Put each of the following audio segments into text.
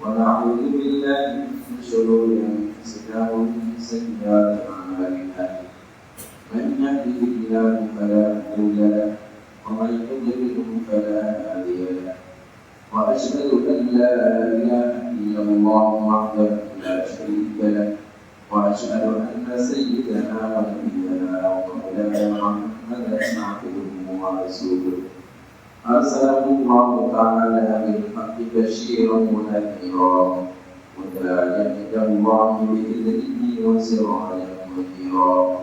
ونعوذ بالله من شرور انفسنا ومن سيئات اعمالنا من يهده الله فلا مضل له ومن يضلله فلا هادي له وأشهد أن لا اله الا الله. وحده لا شريك له واشهد ان سيدنا ونبينا ومولانا محمدا عبده ورسوله ارسله الله تعالى بالحق بشيرا ونذيرا وداعيا إلى الله باذنه وسراجا منيرا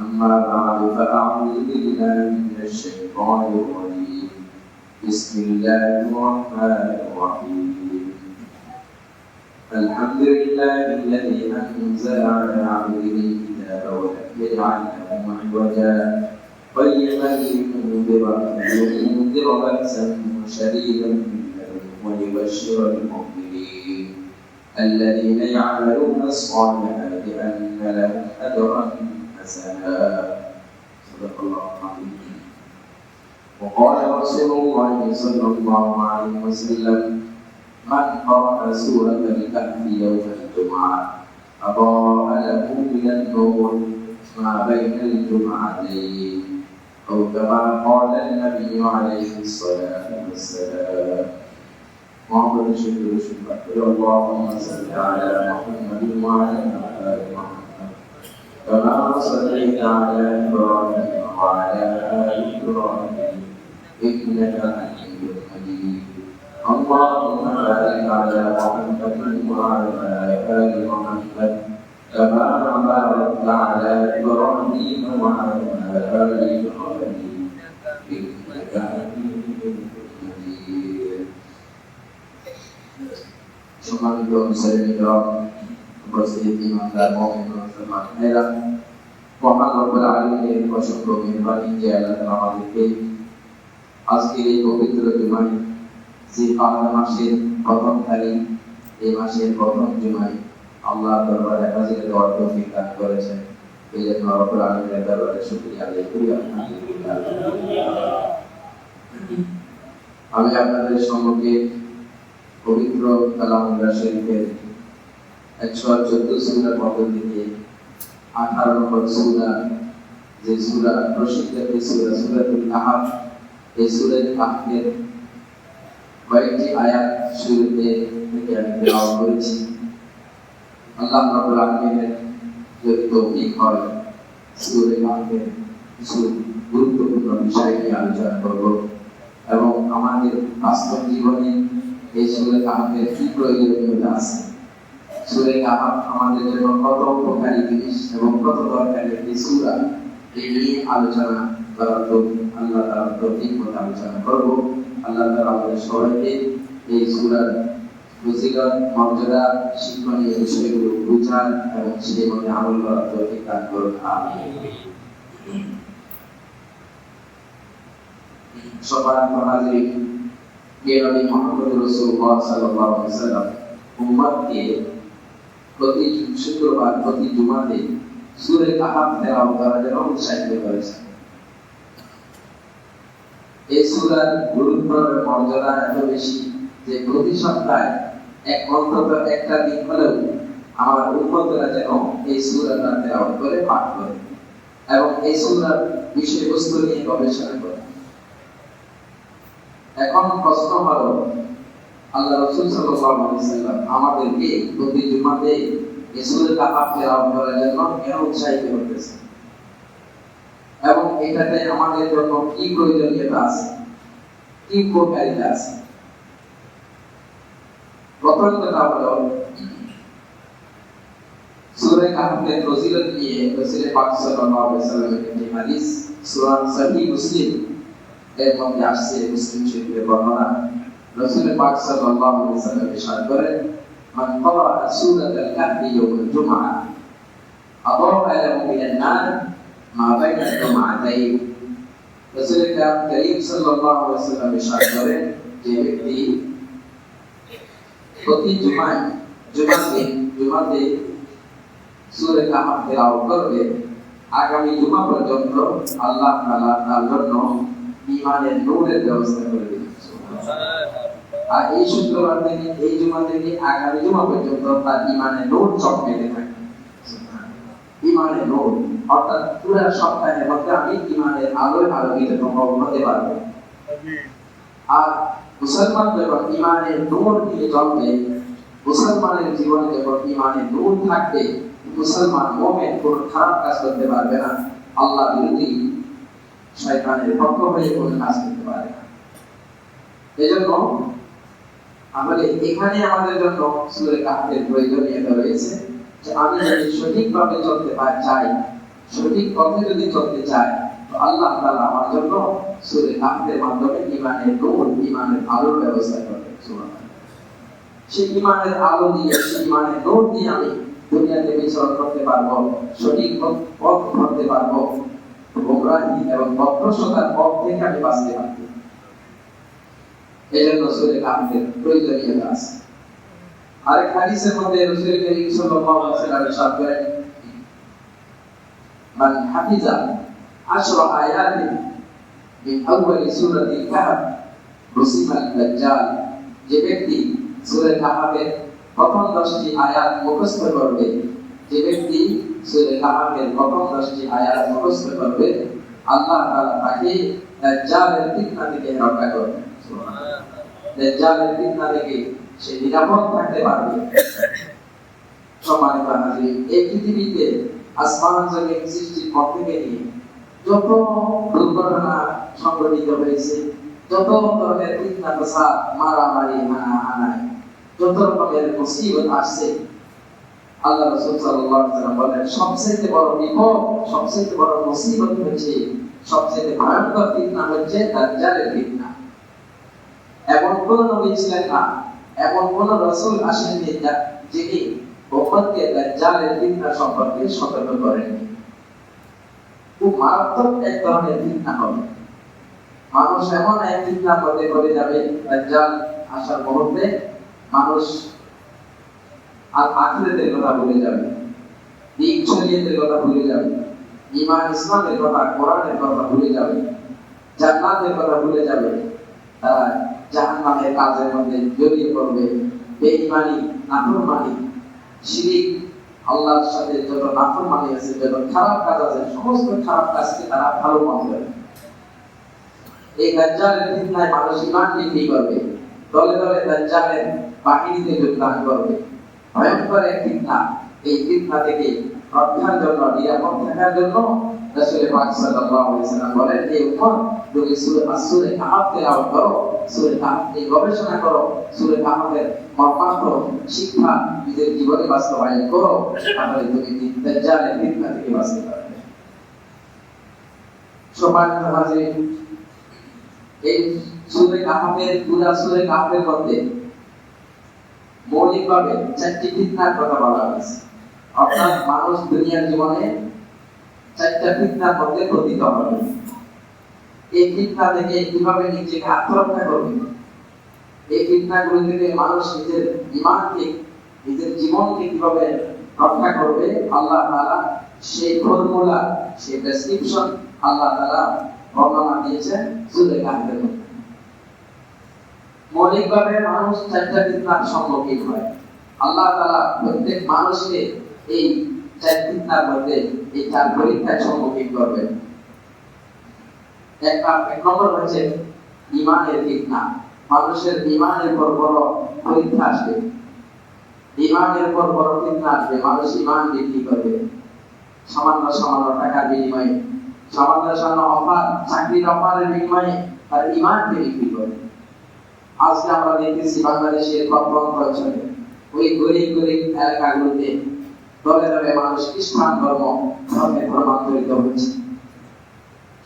اما بعد فاعوذ بالله من الشيطان الرجيم بسم الله الرحمن الرحيم الحمد لله الذي انزل على عبده الكتاب ولم يجعل له عوجا قيما لينذر لينذر بأسا شديدا من ويبشر المؤمنين الذين يعملون الصالحات أن لهم أجرا حسنا صدق الله العظيم وقال رسول الله صلى الله عليه وسلم من قرأ سورة الكهف يوم الجمعة أضاء له من النور ما بين الجمعتين أو كما قال النبي عليه الصلاة والسلام. محمد شكر شكر اللهم صل على محمد وعلى آل محمد. كما صليت على إبراهيم وعلى آل إبراهيم. إنك حميد مجيد. اللهم بارك على محمد وعلى آل محمد. كما باركت على إبراهيم وعلى آل إبراهيم সম্মানিত মুসলিমগণ উপস্থিত ইমানদার মুমিন মুসলমান ভাইরা মহান রব্বুল আলামিনের অসংখ্য মেহরবানি যে আল্লাহ আমাদেরকে আজকের এই পবিত্র জুমায় জিলকাদা মাসের প্রথম তারিখ, এই মাসের প্রথম জুমায় আল্লাহ দরবারে হাজির দেওয়ার তৌফিক দান করেছেন। এই জন্য রব্বুল আলামিনের দরবারে শুকরিয়া আদায় করি, আলহামদুলিল্লাহ। আমি আপনাদের সম্মুখে পবিত্র কালামুল্লাহ শরীফের একশো চোদ্দ সুরার মধ্য থেকে আঠারো নম্বর সুরা যে সুরা প্রসিদ্ধ এই সুরা সুরাতুল কাহাফ এই সুরের কাহাফের কয়েকটি আয়াত শুরুতে থেকে আমি তেলাওয়াত করেছি। আল্লাহ রাব্বুল আলামিনের যদি তৌফিক হয় সুরে কাহাফের কিছু গুরুত্বপূর্ণ বিষয় নিয়ে আলোচনা করব এবং আমাদের বাস্তব জীবনে এই সুরে কাহাফের কি প্রয়োজনীয়তা আছে। সুরে কাহাফ আমাদের জন্য কত উপকারী জিনিস এবং কত দরকারি একটি সুরা, এই নিয়ে আলোচনা করার আল্লাহ মতো আলোচনা করব। আল্লাহ আমাদের সবাইকে এই সুরার মর্যাদা শিক্ষণীয় বিষয়গুলো এবং সেই মতে আমল করার দান করুন। হাজিরিন নবী মুহাম্মদ উম্মতকে প্রতি শুক্রবার, প্রতি জুমাতে উৎসাহিত এই মর্যাদা এত বেশি যে প্রতি সপ্তাহে এক অন্তত একটা দিন হলেও আমার উম্মতরা যেন এই তেলাওয়াত করে পাঠ করে এবং এই সূরার বিষয়বস্তু নিয়ে গবেষণা করে। এখন প্রশ্ন হলো, আল্লাহ রসুল সাল্লাম আমাদেরকে প্রতি জুমাতে রাসূল কাহাফ তেলাওয়াত করার জন্য কেন উৎসাহিত করতেছেন এবং এটাতে আমাদের জন্য কি প্রয়োজনীয়তা আছে? কি উপকারিতা আছে? প্রথম কথা হলো সূরা কাহাফের ফজিলত নিয়ে রাসূল পাক সাল্লাল্লাহু আলাইহি সাল্লামের একটি হাদিস সূরা সহিহ মুসলিম। এর মধ্যে আসছে মুসলিম শরীফের বর্ণনা। রাসূল পাক সাল্লাল্লাহু আলাইহি সাল্লাম ইরশাদ করেন, মান ক্বারা সূরাতাল কাহফি ইয়াউমাল জুমআহ আদাআ লাহু মিনান নার, মা বাইনা জুমআতাইন রাসূল করিম সাল্লাল্লাহু আলাইহি সাল্লাম ইরশাদ করেন যে ব্যক্তি প্রতি জুমায় জুমার দিন জুমাতে সূরা কাহফ তেলাওয়াত করবে। আগামী জুমা পর্যন্ত আল্লাহ তাআলা তার জন্য ইমানের নূরের ব্যবস্থা করে দিবেন আর এই শুক্রবার থেকে, এই জুমা থেকে আগামী জুমা পর্যন্ত তার ইমানের নূর চমকাইতে থাকে। ইমানের নূর অর্থাৎ পুরো সপ্তাহের মধ্যে আমি ইমানের আলোয় আলোকিত হতে পারব। আর মুসলমান যখন ইমানের নূর দিয়ে জন্মে মুসলমানের জীবনে যখন ইমানের নূর থাকবে, মুসলমান মোমেন কোন খারাপ কাজ করতে পারবে না। আল্লাহ বিরোধী শয়তানের পক্ষ হয়ে কোন কাজ করতে পারে না। এজন্য আমাদের এখানে আমাদের জন্য সূরা কাহফের প্রয়োজনীয়তা রয়েছে যে আমি যদি সঠিকভাবে চলতে চাই, সঠিক পথে যদি চলতে চাই, তো আল্লাহ তাআলা আমার জন্য সূরা কাহফের মাধ্যমে ঈমানের নূর ঈমানের আলোর ব্যবস্থা করে সেই ঈমানের আলো দিয়ে, সেই ঈমানের নূর দিয়ে আমি দুনিয়াতে বিচরণ করতে পারব, সঠিক পথ ধরতে পারব। গোমরাহি এবং পথভ্রষ্টতার পথ থেকে আমি বাঁচতে পারব এজন্য সূরা কাহফের প্রয়োজনীয়তা আছে। আরেক হাদিসের মধ্যে রাসূল করিম সাল্লাল্লাহু আলাইহি ওয়াসাল্লাম করেন মান হাফিজা আশরা আয়াতিন মিন আউয়ালি সূরাতিল কাহফ রুসিমাল দাজ্জাল। যে ব্যক্তি সূরা কাহফের প্রথম 10টি আয়াত মুখস্থ করবে, যে ব্যক্তি সূরা কাহফের প্রথম 10টি আয়াত মুখস্থ করবে। আল্লাহ তাআলা তাকে দাজ্জালের ফিতনা থেকে রক্ষা করবে। দাজ্জালের ফিতনা থেকে সে নিরাপদ থাকতে পারবে। সম্মানিত হাজির এই পৃথিবীতে আসমান জমিন সৃষ্টির পর থেকে নিয়ে যত দুর্ঘটনা সংঘটিত হয়েছে, যত ধরনের ফিতনা ফাসাদ মারামারি হানা হানাই যত রকমের মুসিবত আসছে আল্লাহ রাসূল সাল্লাল্লাহু আলাইহি বলেন সবচেয়ে বড় বিপদ সবচেয়ে বড় মুসিবত হচ্ছে সবচেয়ে ভয়ঙ্কর ফিতনা হচ্ছে দাজ্জালের ফিতনা। এমন কোন নবী ছিলেন না এমন কোন রাসূল আসেননি যিনি উম্মতকে দাজ্জালের ফিতনা সম্পর্কে সতর্ক খুব মারাত্মক এক ধরনের ফিতনা হবে। মানুষ এমন এক ফিতনার মধ্যে পড়ে যাবে, দাজ্জাল আসার মুহূর্তে মানুষ আর আখিরাতের কথা ভুলে যাবে। দিক শরীয়তের কথা ভুলে যাবে। ঈমান ইসলামের কথা, কোরআনের কথা ভুলে যাবে। জান্নাতের কথা ভুলে যাবে। তারা জাহান্নামের কাজের মধ্যে জড়িয়ে পড়বে। বেঈমানি, নাফরমানি, শিরিক, আল্লাহর সাথে যত নাফরমানি আছে, যত খারাপ কাজ আছে, সমস্ত খারাপ কাজকে তারা ভালো মনে করে। এই দাজ্জালের ফিতনায় মানুষ ঈমান বিক্রি করবে দলে দলে দাজ্জালের বাহিনীতে যোগদান করবে। ভয়ঙ্কর এক ফিতনা এই ফিতনা থেকে রক্ষার জন্য, নিরাপদ থাকার জন্য রাসূল পাক সাল্লাল্লাহু আলাইহি সাল্লাম বলেন এই উম্মত, তুমি সূরা সূরা কাহফ তেলাওয়াত করো, সূরা কাহফ নিয়ে গবেষণা করো, সূরা কাহফের মর্মার্থ শিক্ষা নিজের জীবনে বাস্তবায়ন করো, তাহলে তুমি দাজ্জালের ফিতনা থেকে বাঁচতে পারবে। সম্মানিত হাজির এই সূরা কাহফের, পুরা সূরা কাহফের মধ্যে মৌলিকভাবে চারটি ফিতনার কথা বলা হয়েছে। অর্থাৎ মানুষ দুনিয়ার জীবনে চারটা ফিতনার মধ্যে পতিত হবে। এই ফিতনা থেকে কীভাবে নিজেকে আত্মরক্ষা করবে? এই ফিতনাগুলি থেকে মানুষ নিজের ইমানকে, নিজের জীবনকে কীভাবে রক্ষা করবে? আল্লাহ তাআলা সেই ফর্মুলা সেই প্রেসক্রিপশন আল্লাহ তাআলা বর্ণনা দিয়েছেন কাহফের মধ্যে। মৌলিকভাবে মানুষ চারটা ফিতনার সম্মুখীন হয়। আল্লাহ তাআলা প্রত্যেক মানুষকে এই চার ফিতনার মধ্যে এই চার পরীক্ষার সম্মুখীন করবেন। এক নম্বর হচ্ছে ইমানের ফিতনা মানুষের ইমানের পর বড় পরীক্ষা আসবে। ইমানের পর বড় ফিতনা আসবে, মানুষ ইমান বিক্রি করবে। সামান্য সামান্য টাকার বিনিময়ে, সামান্য সামান্য অফার, চাকরির অফারের বিনিময়ে তার ইমানকে বিক্রি করবে। আজকে আমরা দেখতেছি বাংলাদেশের অঞ্চলে ওই গরিব গরিব এলাকাগুলোতে দলে দলে মানুষ খ্রিস্টান ধর্ম, ধর্মে ধর্মান্তরিত হচ্ছে।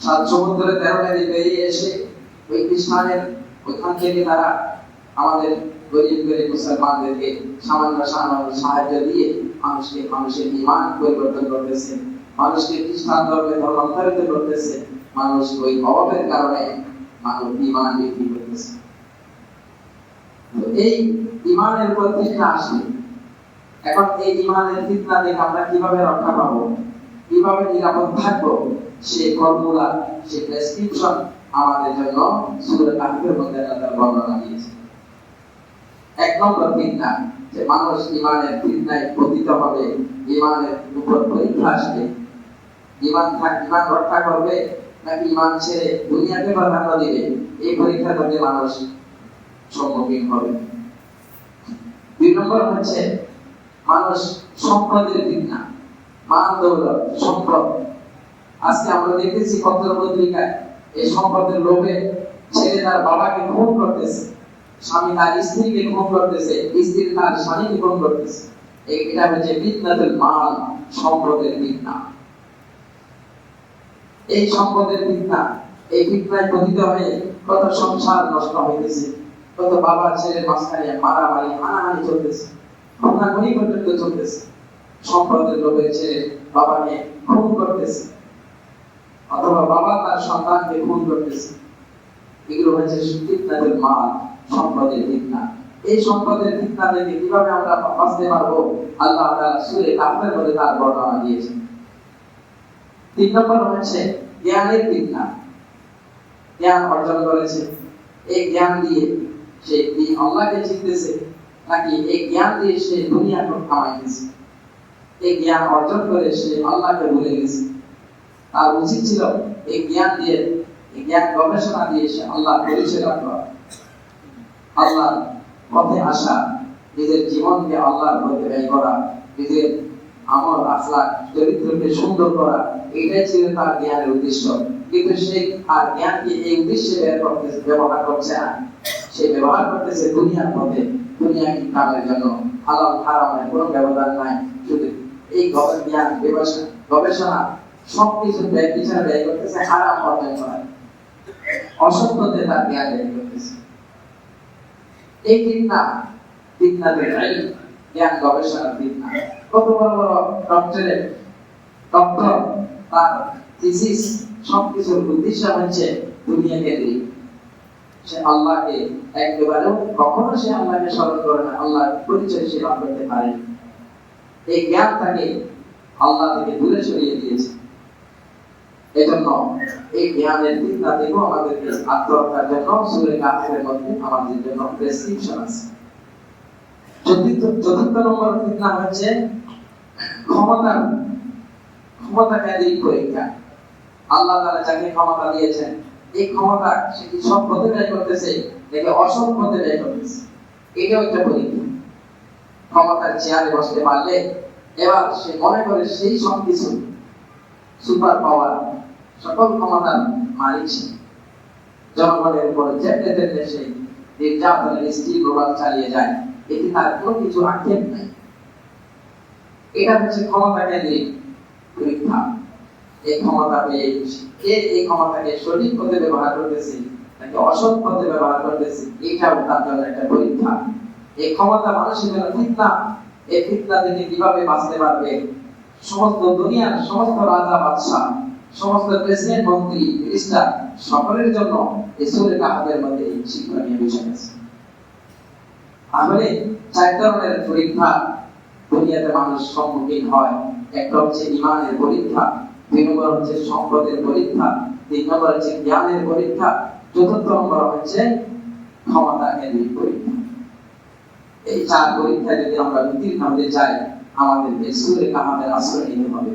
সাত সমুদ্রের তেরো নদী বেরিয়ে এসে ওই খ্রিস্টানের ওইখান থেকে তারা আমাদের গরিব গরিব মুসলমানদেরকে সামান্য সামান্য সাহায্য দিয়ে মানুষকে মানুষের ইমান পরিবর্তন করতেছে, মানুষকে খ্রিস্টান ধর্মে ধর্মান্তরিত করতেছে, মানুষ ওই অভাবের কারণে মানুষ ইমান করতেছে এই ইমানের ফিতনা আসে। এখন এই ইমানের ফিতনা থেকে আমরা কীভাবে রক্ষা পাবো? কীভাবে নিরাপদ থাকব? সেই ফর্মুলা সেই প্রেসক্রিপশন আমাদের জন্য মধ্যে বর্ণনা দিয়েছে এক নম্বর যে মানুষ ইমানের ফিতনায় পতিত হবে ইমানের উপর পরীক্ষা আসবে। ইমান থাক ইমান রক্ষা করবে, নাকি ইমান ছেড়ে দুনিয়াকে প্রাধান্য দিবে? এই পরীক্ষার মধ্যে মানুষ সম্মুখীন হবে। দুই নম্বর হচ্ছে, মানুষ সম্পদের ফিতনা মান দৌলত সম্পদ আজকে আমরা দেখতেছি পত্র পত্রিকায়, এই সম্পদের লোভে ছেলে তার বাবাকে খুন করতেছে, স্বামী তার স্ত্রীকে খুন করতেছে, স্ত্রী তার স্বামীকে খুন করতেছে। এটা হচ্ছে ফিতনাতুল মাল সম্পদের ফিতনা এই সম্পদের ফিতনা এই ফিতনায় পতিত হয়ে কত সংসার নষ্ট হইতেছে। কত বাবা ছেলের মাঝখানে মারামারি হানাহানি চলতেছে। খুনাখুনি পর্যন্ত চলতেছে। সম্পদের লোভে ছেলে বাবাকে খুন করতেছে। অথবা বাবা তার সন্তানকে খুন করতেছে। এগুলো হচ্ছে ফিতনাতুল মাল সম্পদের ফিতনা। এই সম্পদের ফিতনা থেকে কীভাবে আমরা বাঁচতে পারব? আল্লাহ তাআলা সূরা কাহফের মধ্যে তার বর্ণনা দিয়েছেন। তিন নম্বর হচ্ছে জ্ঞানের ফিতনা। জ্ঞান অর্জন করেছে। এই জ্ঞান দিয়ে সে কি আল্লাহকে নাকি এই জ্ঞান দিয়ে সে এই জ্ঞান অর্জন করে সে আল্লাহকে ভুলে গেছে উচিত ছিল এই জ্ঞান দিয়ে এই জ্ঞান গবেষণা দিয়ে সে আল্লাহ পরিচয় আল্লাহ পথে আসা, নিজের জীবনকে আল্লাহর পথে ব্যয় করা, নিজের আমল আখলাক চরিত্রকে সুন্দর করা, এটাই ছিল তার জ্ঞানের উদ্দেশ্য। কিন্তু সে আর জ্ঞানকে এই উদ্দেশ্যে ব্যবহার করছে না। সে ব্যবহার করতেছে দুনিয়ার পথে দুনিয়া কি কামের জন্য হালাল হারামের কোনো ব্যবধান নাই। শুধু এই গবেষণা গবেষণা গবেষণা সবকিছু ব্যয়, পিছনে ব্যয় করতেছে, হারাম অর্জন করা অসত্যতে তার জ্ঞান ব্যয় করতেছে। এই জ্ঞান গবেষণার কত বড় বড় ডক্টরেট ডক্টর তার থিসিস উদ্দেশ্য হচ্ছে দুনিয়া কেন্দ্রিক সে আল্লাহকে একেবারেও কখনো সে আল্লাহকে স্মরণ করে না, আল্লাহর পরিচয় সে লাভ করতে পারে এই জ্ঞান তাকে আল্লাহ থেকে দূরে সরিয়ে দিয়েছে। এজন্য এই জ্ঞানের ফিতনা থেকেও আমাদেরকে জন্য সুরে কাফের মধ্যে আমাদের জন্য প্রেসক্রিপশন আছে। চতুর্থ নম্বর হচ্ছে ক্ষমতা কেন্দ্রিক পরীক্ষা। আল্লাহ তাআলা যাকে ক্ষমতা দিয়েছেন এই ক্ষমতা সে কি সৎ পথে ব্যয় করতেছে নাকি অসৎ ব্যয় করতেছে? এটাও একটা পরীক্ষা ক্ষমতার চেয়ারে বসতে পারলে এবার সে মনে করে সেই সব কিছু সুপার পাওয়ার সকল ক্ষমতার মালিক সে। জনগণের উপর চেপে চেপে সে নির্যাতনের স্টিল প্রভাব চালিয়ে যায়। এতে তার কোনো কিছু আক্ষেপ নাই। এটা হচ্ছে ক্ষমতা কেন্দ্রিক এই ক্ষমতা পেয়ে কে এই ক্ষমতাকে সঠিক পথে ব্যবহার নাকি অসৎ পথে ব্যবহার এটাও তার জন্য একটা পরীক্ষা। এই ক্ষমতা মানুষের জন্য ফিতনা। এই ফিতনা থেকে কীভাবে বাঁচতে পারবে? সমস্ত দুনিয়ার সমস্ত রাজা, বাদশাহ, সমস্ত প্রেসিডেন্ট, মন্ত্রী মিনিস্টার সকলের জন্য এই মধ্যে তাহলে চার ধরনের পরীক্ষা দুনিয়াতে মানুষ সম্মুখীন হয়। একটা হচ্ছে ইমানের পরীক্ষা। দুই নম্বর হচ্ছে সম্পদের পরীক্ষা তিন নম্বর হচ্ছে জ্ঞানের পরীক্ষা, চতুর্থ নম্বর হচ্ছে ক্ষমতা কেন্দ্রিক পরীক্ষা। এই চার পরীক্ষায় যদি আমরা উত্তীর্ণ হতে চাই কাহাদের আশ্রয় নিতে হবে?